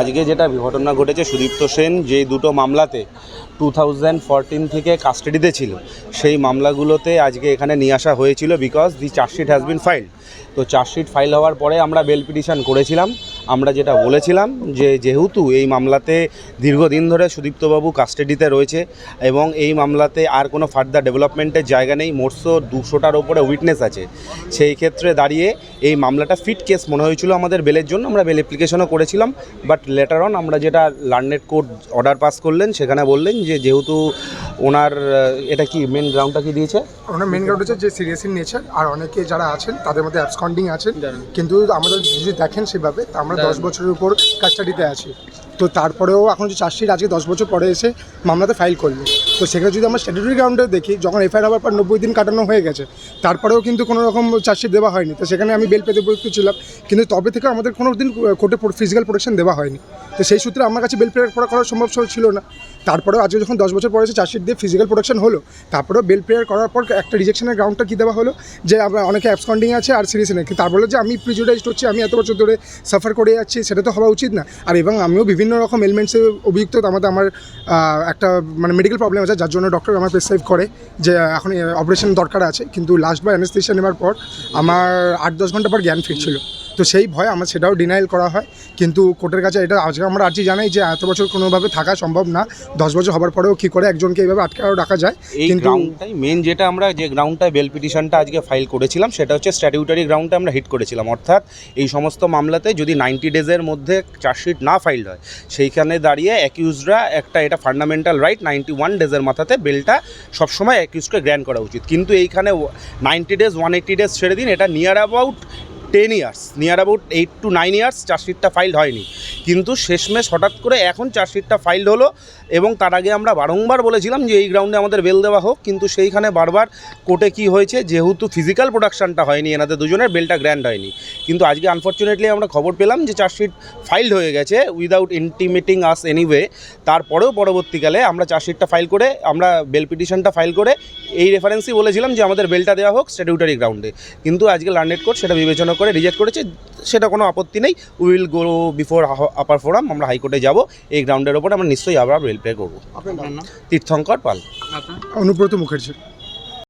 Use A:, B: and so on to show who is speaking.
A: আজকে যেটা ঘটনা ঘটেছে, সুদীপ্ত সেন যে দুটো মামলাতে টু থাউজেন্ড থেকে কাস্টাডিতে ছিল, সেই মামলাগুলোতে আজকে এখানে নিয়ে আসা হয়েছিল because the chargesheet has been file তো চার্জশিট ফাইল হওয়ার পরে আমরা বেল পিটিশন করেছিলাম। আমরা যেটা বলেছিলাম যে যেহেতু এই মামলাতে দীর্ঘদিন ধরে সুদীপ্তবাবু কাস্টাডিতে রয়েছে এবং এই মামলাতে আর কোনো ফার্দার ডেভেলপমেন্টের জায়গা নেই মোটশো দুশোটার ওপরে উইটনেস আছে। সেই ক্ষেত্রে দাঁড়িয়ে এই মামলাটা ফিট কেস মনে হয়েছিল আমাদের বেলের জন্য, আমরা বেল অ্যাপ্লিকেশনও করেছিলাম বাট লেটার অন আমরা যেটা লার্নেট কোর্ট অর্ডার পাস করলেন, সেখানে বললেন যে যেহেতু ওনার এটা কি মেন গ্রাউন্ডটা কি দিয়েছে?
B: ওনার মেন গ্রাউন্ড হচ্ছে যে সিরিয়াস ইন নেচার আর অনেকে যারা আছেন তাদের মধ্যে অ্যাবসকন্ডিং আছেন। কিন্তু আমাদের যদি দেখেন সেভাবে তা আমরা দশ বছরের উপর কাস্টাডিতে আছি। তো তারপরেও এখন যে চার্জশিট আজকে দশ বছর পরে এসে মামলাতে ফাইল করল। তো সেখানে যদি আমরা স্ট্যাটুটারি গ্রাউন্ডে দেখি যখন এফআইআর হওয়ার পর নব্বই দিন কাটানো হয়ে গেছে তারপরেও কিন্তু কোনো রকম চার্জশিট দেওয়া হয়নি। তো সেখানে আমি বেল পেতে উপযুক্ত ছিলাম কিন্তু তবে থেকে আমাদের কোনো দিন কোর্টে ফিজিক্যাল প্রোটেকশন দেওয়া হয়নি। তো সেই সূত্রে আমার কাছে বেল প্রেয়ার করা করা সম্ভব ছিল না। তারপরেও আজকে যখন দশ বছর পরে এসে চার্জশিট দিয়ে ফিজিক্যাল প্রোডাকশন হলো, তারপরেও বেল প্রেয়ার করার পর একটা রিজেকশনের গ্রাউন্ডটা কী দেওয়া হলো? যে আমরা অনেকে অ্যাবসকন্ডিং আছে আর সিরিয়াস নেই। তার বলে যে আমি প্রিজুডাইজড হচ্ছি, আমি এত বছর ধরে সাফার করে যাচ্ছি, সেটা তো হওয়া উচিত না। আর এবং আমিও বিভিন্ন রকম এলিমেন্টসে অভিযুক্ত আমাদের আমার একটা মানে মেডিকেল প্রবলেম আছে, যার জন্য ডক্টর আমার প্রেসক্রাইব করে যে এখন অপারেশন দরকার আছে। কিন্তু লাস্ট বার অ্যানেস্থেশিয়া নেওয়ার পর আমার আট দশ ঘণ্টা পর জ্ঞান ফিরছিল। তো সেই ভয় আমার সেটাও ডিনাইল করা হয়। কিন্তু কোর্টের কাছে এটা আজকে আমরা আর্জি জানাই যে এত বছর কোনোভাবে থাকা সম্ভব না। দশ বছর হবার পরেও কী করে একজনকে এইভাবে আটকাও রাখা যায়।
A: এই
B: কিন্তু
A: গ্রাউন্ডটাই মেন যেটা আমরা যে গ্রাউন্ডটায় বেল পিটিশনটা আজকে ফাইল করেছিলাম সেটা হচ্ছে স্ট্যাটিউটারি গ্রাউন্ডে আমরা হিট করেছিলাম। অর্থাৎ এই সমস্ত মামলাতে যদি নাইনটি ডেজের মধ্যে চার্জশিট না ফাইল হয় সেইখানে দাঁড়িয়ে অ্যাকিউজরা একটা এটা ফান্ডামেন্টাল রাইট নাইনটি ওয়ান ডেজের মাথাতে বেলটা সবসময় অ্যাকিউজকে গ্র্যান্ড করা উচিত। কিন্তু এইখানে ninety days one eighty days ছেড়ে দিন এটা near about ten years near about eight to nine years চার্জশিটটা file হয়নি। কিন্তু শেষমেশ হঠাৎ করে এখন চার্জশিটটা ফাইল হলো এবং তার আগে আমরা বারংবার বলেছিলাম যে এই গ্রাউন্ডে আমাদের বেল দেওয়া হোক, কিন্তু সেইখানে বারবার কোর্টে কি হয়েছে, যেহেতু ফিজিক্যাল প্রোডাকশনটা হয়নি, এনাদের দুজনের বেলটা গ্র্যান্ড হয়নি। কিন্তু আজকে আনফর্চুনেটলি আমরা খবর পেলাম যে চার্জশিট ফাইল হয়ে গেছে উইদাউট ইন্টিমেটিং আস এনিওয়ে তারপরেও পরবর্তীকালে আমরা চার্জশিটটা ফাইল করে, আমরা বেল পিটিশনটা ফাইল করে এই রেফারেন্সই বলেছিলাম যে আমাদের বেলটা দেওয়া হোক স্ট্যাটিউটারি গ্রাউন্ডে কিন্তু আজকে লার্নেট কোর্ট সেটা বিবেচনা করে রিজেক্ট করেছে সেটা কোনো আপত্তি নেই। Will go before upper forum আমরা হাইকোর্টে যাব এই গ্রাউন্ডের ওপর আমরা নিশ্চয়ই আবার রেল প্লে করব। তীর্থঙ্কর পাল।
B: অনুব্রত মুখার্জি।